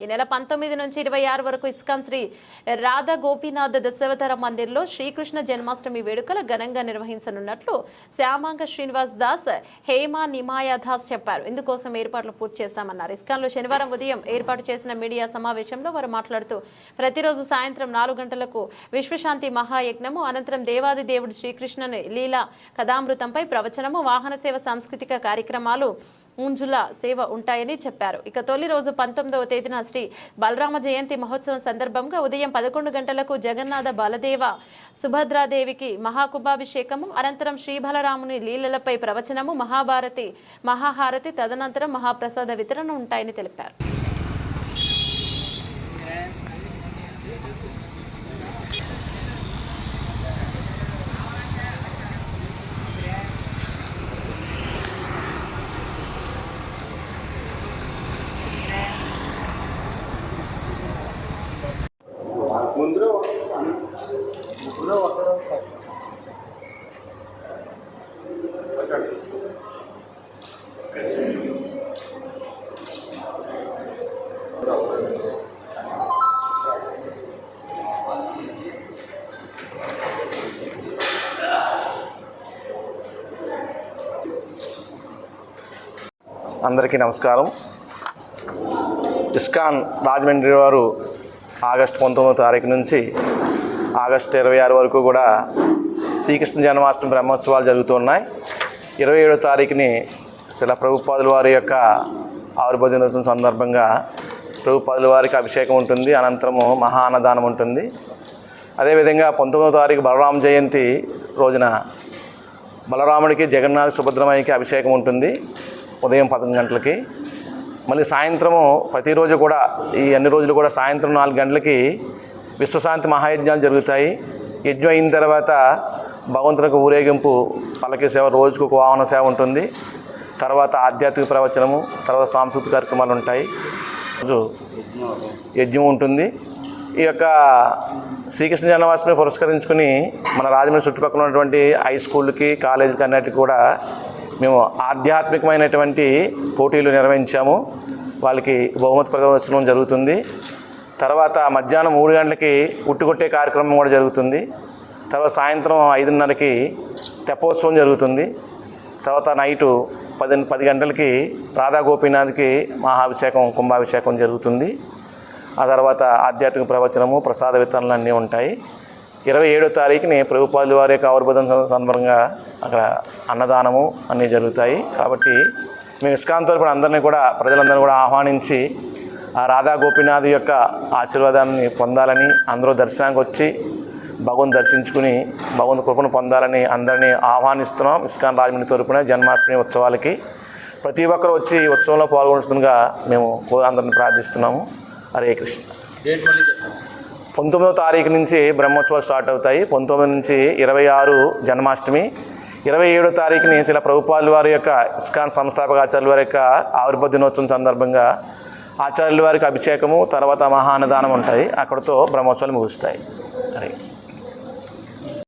ఈ నెల పంతొమ్మిది నుంచి ఇరవై ఆరు వరకు ఇస్కాన్ శ్రీ రాధా గోపీనాథ్ దశావతార మందిర్లో శ్రీకృష్ణ జన్మాష్టమి వేడుకలు ఘనంగా నిర్వహించనున్నట్లు శ్యామాంగ శ్రీనివాస్ దాస్ హేమా నిమాయా దాస్ చెప్పారు. ఇందుకోసం ఏర్పాట్లు పూర్తి చేశామన్నారు. ఇస్కాన్లో శనివారం ఉదయం ఏర్పాటు చేసిన మీడియా సమావేశంలో వారు మాట్లాడుతూ ప్రతిరోజు సాయంత్రం నాలుగు గంటలకు విశ్వశాంతి మహాయజ్ఞము అనంతరం దేవాది దేవుడు శ్రీకృష్ణుని లీలా కథామృతంపై ప్రవచనము వాహన సేవ సాంస్కృతిక కార్యక్రమాలు ఉంజుల సేవ ఉంటాయని చెప్పారు. ఇక తొలి రోజు పంతొమ్మిదవ తేదీన శ్రీ బలరామ జయంతి మహోత్సవం సందర్భంగా ఉదయం పదకొండు గంటలకు జగన్నాథ బలదేవ సుభద్రాదేవికి మహాకుభాభిషేకము అనంతరం శ్రీ బలరాముని లీలలపై ప్రవచనము మహాభారతి మహాహారతి తదనంతరం మహాప్రసాద వితరణ ఉంటాయని తెలిపారు. ముందులో ముందులో వస్తారు అందరికీ నమస్కారం. ఇస్కాన్ రాజమండ్రి వారు ఆగస్టు పంతొమ్మిదో తారీఖు నుంచి ఆగస్టు ఇరవై ఆరు వరకు కూడా శ్రీకృష్ణ జన్మాష్టమి బ్రహ్మోత్సవాలు జరుగుతున్నాయి. ఇరవై ఏడో తారీఖుని శిల ప్రభుపాదుల వారి యొక్క ఆవిర్భావ దినోత్సవం సందర్భంగా ప్రభుపాదుల వారికి అభిషేకం ఉంటుంది. అనంతరము మహా అన్నదానం ఉంటుంది. అదేవిధంగా పంతొమ్మిదో తారీఖు బలరామ జయంతి రోజున బలరాముడికి జగన్నాథ్ సుభద్రమయ్యకి అభిషేకం ఉంటుంది. ఉదయం పదకొండు గంటలకి. మళ్ళీ సాయంత్రము ప్రతిరోజు కూడా ఈ అన్ని రోజులు కూడా సాయంత్రం నాలుగు గంటలకి విశ్వశాంతి మహాయజ్ఞాలు జరుగుతాయి. యజ్ఞం అయిన తర్వాత భగవంతునికి ఊరేగింపు పల్లకి సేవ రోజుకు ఒక వాహన సేవ ఉంటుంది. తర్వాత ఆధ్యాత్మిక ప్రవచనము తర్వాత సాంస్కృతిక కార్యక్రమాలు ఉంటాయి. రోజు యజ్ఞం ఉంటుంది. ఈ యొక్క శ్రీకృష్ణ జన్మాష్టమి పురస్కరించుకుని మన రాజమండ్రి చుట్టుపక్కల ఉన్నటువంటి హై స్కూళ్ళకి కాలేజీకి అన్నిటికీ కూడా మేము ఆధ్యాత్మికమైనటువంటి పోటీలు నిర్వహించాము. వాళ్ళకి బహుమతి ప్రదర్శనం జరుగుతుంది. తర్వాత మధ్యాహ్నం మూడు గంటలకి ఉట్టుకొట్టే కార్యక్రమం కూడా జరుగుతుంది. తర్వాత సాయంత్రం ఐదున్నరకి తెప్పోత్సవం జరుగుతుంది. తర్వాత నైటు పది పది గంటలకి రాధా గోపీనాథ్కి మహాభిషేకం కుంభాభిషేకం జరుగుతుంది. ఆ తర్వాత ఆధ్యాత్మిక ప్రవచనము ప్రసాద వితరణలు అన్నీ ఉంటాయి. ఇరవై ఏడో తారీఖుని ప్రభుపాదులు వారి యొక్క ఆవిర్భావం సందర్భంగా అక్కడ అన్నదానము అన్నీ జరుగుతాయి. కాబట్టి మేము ఇస్కాన్ తరపున అందరినీ కూడా ప్రజలందరినీ కూడా ఆహ్వానించి ఆ రాధా గోపీనాథ్ యొక్క ఆశీర్వాదాన్ని పొందాలని అందరూ దర్శనానికి వచ్చి భగవంతు దర్శించుకుని భగవంతు కృపను పొందాలని అందరినీ ఆహ్వానిస్తున్నాం. ఇస్కాన్ రాజమండ్రి తరపున జన్మాష్టమి ఉత్సవాలకి ప్రతి ఒక్కరు వచ్చి ఈ ఉత్సవంలో పాల్గొనగా మేము కో- అందరిని ప్రార్థిస్తున్నాము. హరే కృష్ణ. పంతొమ్మిదో తారీఖు నుంచి బ్రహ్మోత్సవాలు స్టార్ట్ అవుతాయి. పంతొమ్మిది నుంచి ఇరవై ఆరు జన్మాష్టమి. ఇరవై ఏడో తారీఖుని శిల ప్రభుపాలు వారి యొక్క ఇస్కాన్ సంస్థాపక ఆచార్యుల వారి యొక్క ఆవిర్భ దినోత్సవం సందర్భంగా ఆచార్యుల వారికి అభిషేకము తర్వాత మహాన్నదానం ఉంటాయి. అక్కడితో బ్రహ్మోత్సవాలు ముగుస్తాయి. రైట్